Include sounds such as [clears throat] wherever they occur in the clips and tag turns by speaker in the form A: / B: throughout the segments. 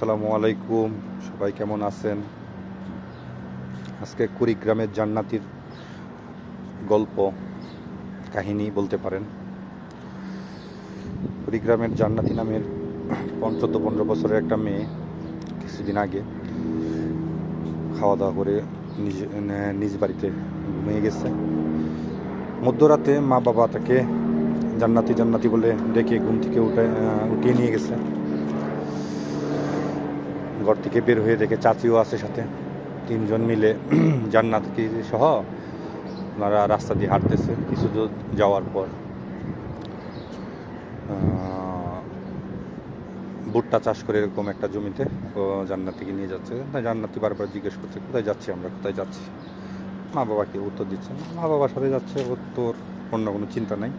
A: আসসালামু আলাইকুম। সবাই কেমন আছেন? আজকে কুড়িগ্রামের জান্নাতির গল্প, কাহিনী বলতে পারেন। কুড়িগ্রামের জান্নাতি নামের চোদ্দ পনেরো বছরের একটা মেয়ে কিছুদিন আগে খাওয়া দাওয়া করে নিজ নিজ বাড়িতে ঘুমিয়ে গেছে। মধ্যরাতে মা বাবা তাকে জান্নাতি জান্নাতি বলে ডেকে ঘুম থেকে উঠে উঠিয়ে নিয়ে গেছে। ঘর থেকে বের হয়ে দেখে চাচিও আছে সাথে। তিনজন মিলে [clears throat] জান্নাতি সহ ওনারা রাস্তা দিয়ে হাঁটতেছে কিছু দূর যাওয়ার পর। ভুট্টা চাষ করে এরকম একটা জমিতে ও জান্নাতিকে নিয়ে যাচ্ছে। জান্নাতি বারবার জিজ্ঞেস করছে, কোথায় যাচ্ছি আমরা? কোথায় যাচ্ছি? মা বাবাকে উত্তর দিচ্ছে, মা বাবার সাথে যাচ্ছে, ওর তোর অন্য কোনো চিন্তা নাই।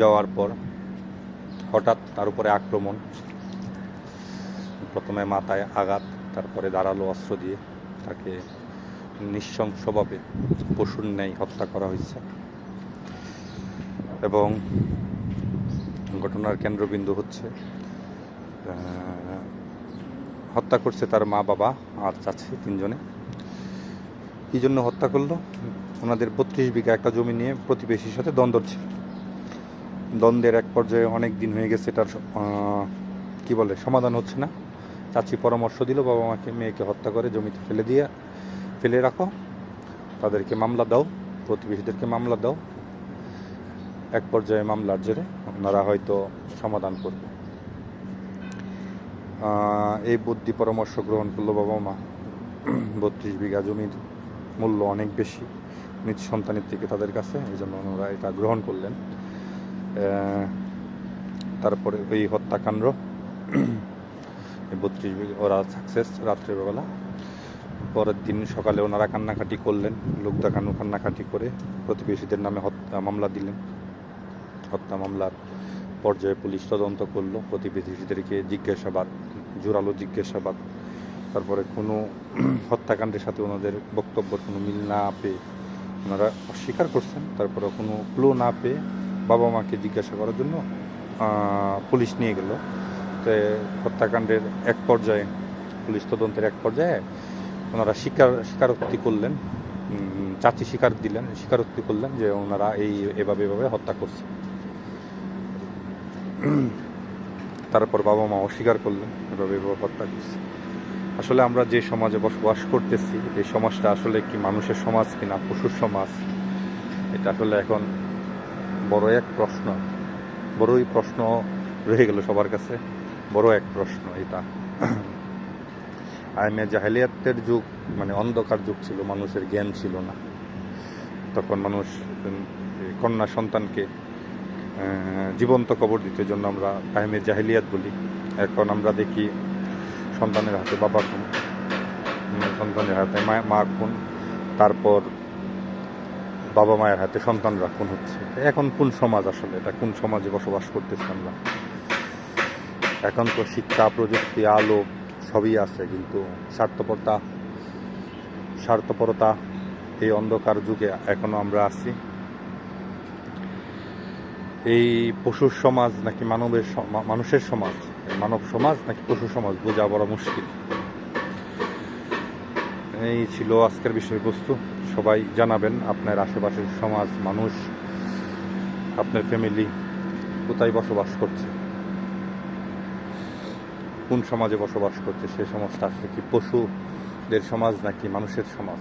A: যাওয়ার পর হঠাৎ তার উপরে আক্রমণ প্রথমে মাথায় আঘাত, তারপরে দাঁড়াল অস্ত্র দিয়ে তাকে নৃশংসভাবে পশুর ন্যায় হত্যা করা হয়েছে। এবং ঘটনার কেন্দ্রবিন্দু হচ্ছে হত্যা করছে তার মা, বাবা আর চাচি তিনজনে। কী জন্য হত্যা করল। ওনাদের বত্রিশ বিঘা একটা জমি নিয়ে প্রতিবেশীর সাথে দ্বন্দ্ব ছিল। দ্বন্দ্বের এক পর্যায়ে অনেক দিন হয়ে গেছে, এটার কি বলে, সমাধান হচ্ছে না। চাচি পরামর্শ দিল, বাবা মাকে, মেয়েকে হত্যা করে জমিতে ফেলে দিয়ে, ফেলে রাখো। তাদেরকে মামলা দাও, প্রতিবেশীদেরকে মামলা দাও। এক পর্যায়ে মামলার জেরে ওনারা হয়তো সমাধান করবে। এই বুদ্ধি পরামর্শ গ্রহণ করল বাবা মা। বত্রিশ বিঘা জমির মূল্য অনেক বেশি, নিজ সন্তানের থেকে তাদের কাছে, এই জন্য ওনারা এটা গ্রহণ করলেন। তারপরে ওই হত্যাকাণ্ড বত্রিশ বিঘা ওরা সাকসেস রাত্রেবেলা পরের দিন সকালে ওনারা কান্নাকাটি করলেন লোক দেখানো কান্নাকাটি করে প্রতিবেশীদের নামে হত্যা মামলা দিলেন। হত্যা মামলার পর্যায়ে পুলিশ তদন্ত করল, প্রতিবেশীদেরকে জিজ্ঞাসাবাদ, জোরালো জিজ্ঞাসাবাদ। তারপরে কোনো [clears throat] হত্যাকাণ্ডের সাথে ওনাদের বক্তব্যের কোনো মিল না পেয়ে ওনারা অস্বীকার করছেন। তারপরে কোনো ক্লো না পেয়ে বাবা মাকে জিজ্ঞাসা করার জন্য পুলিশ নিয়ে গেল। তো হত্যাকাণ্ডের এক পর্যায়ে, পুলিশ তদন্তের এক পর্যায়ে ওনারা স্বীকার স্বীকারোক্তি করলেন চাচি স্বীকার দিলেন, স্বীকারোক্তি করলেন যে ওনারা এই এভাবে এভাবে হত্যা করছে। তারপর বাবা মা অস্বীকার করলেন, এভাবে এভাবে হত্যা করছে। আসলে আমরা যে সমাজে বসবাস করতেছি, এই সমাজটা আসলে কি মানুষের সমাজ কিনা, পশুর সমাজ, এটা আসলে এখন বড় এক প্রশ্ন, বড়ই প্রশ্ন রয়ে গেল সবার কাছে। বড় এক প্রশ্ন এটা। আইমে জাহেলিয়াতের যুগ মানে অন্ধকার যুগ ছিল, মানুষের জ্ঞান ছিল না। তখন মানুষ কন্যা সন্তানকে জীবন্ত কবর দিতে জন্য আমরা আহমে জাহেলিয়াত বলি। এখন আমরা দেখি সন্তানের হাতে বাবা খুন সন্তানের হাতে মা খুন, তারপর বাবা মায়ের হাতে সন্তানরা খুন হচ্ছে। এখন কোন সমাজ আসলে, এটা কোন সমাজে বসবাস করতেছি আমরা? এখন তো শিক্ষা, প্রযুক্তি, আলো সবই আছে, কিন্তু স্বার্থপরতা স্বার্থপরতা এই অন্ধকার যুগে এখনও আমরা আছি। এই পশুর সমাজ নাকি মানবের মানুষের সমাজ, মানব সমাজ নাকি পশু সমাজ বোঝা বড় মুশকিল। এই ছিল আজকের বিষয়বস্তু। সবাই জানাবেন আপনার আশেপাশের সমাজ, মানুষ, আপনার ফ্যামিলি কোথায় বসবাস করছে। কোন সমাজে বসবাস করছে সে সমাজটা আসলে কি পশুদের সমাজ নাকি মানুষের সমাজ?